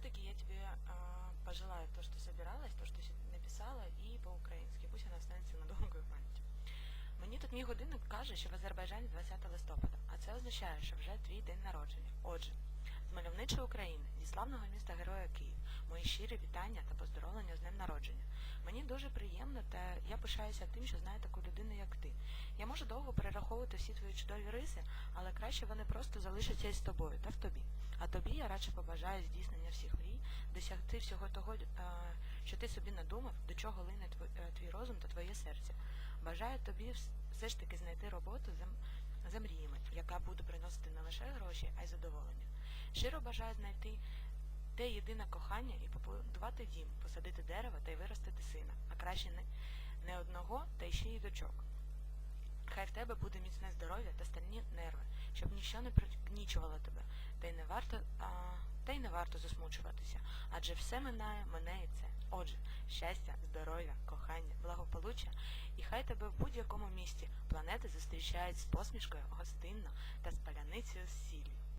тебе а, пожелаю то, что собиралась, то, что написала, і по-українськи. Пусть вона останеться на довгою пам'яті. Мені тут мій годинник каже, що в Азербайджані 20 листопада, а це означає, що вже твій день народження. Отже, з мальовничої України, зі славного міста Героя Київ, мої щирі вітання та поздоровлення з днем народження. Мені дуже приємно та я пишаюся тим, що знаю таку людину, як ти. Я можу довго перераховувати всі твої чудові риси, але краще вони просто залишаться із тобою та в тобі. Я радше побажаю здійснення всіх мрій, досягти всього того, е, що ти собі надумав, до чого лине твій, е, розум та твоє серце. Бажаю тобі все ж таки знайти роботу за, мріями, яка буде приносити не лише гроші, а й задоволення. Щиро бажаю знайти те єдине кохання і побудувати дім, посадити дерево та й виростити сина, а краще не, одного, та ще й дочок. Хай в тебе буде міцне здоров'я та стальні нерви, щоб ніщо не пригнічувало тебе, та й не варто, а, та й не варто засмучуватися, адже все минає, мене і це. Отже, щастя, здоров'я, кохання, благополуччя, і хай тебе в будь-якому місті планети зустрічають з посмішкою гостинно та з паляницею.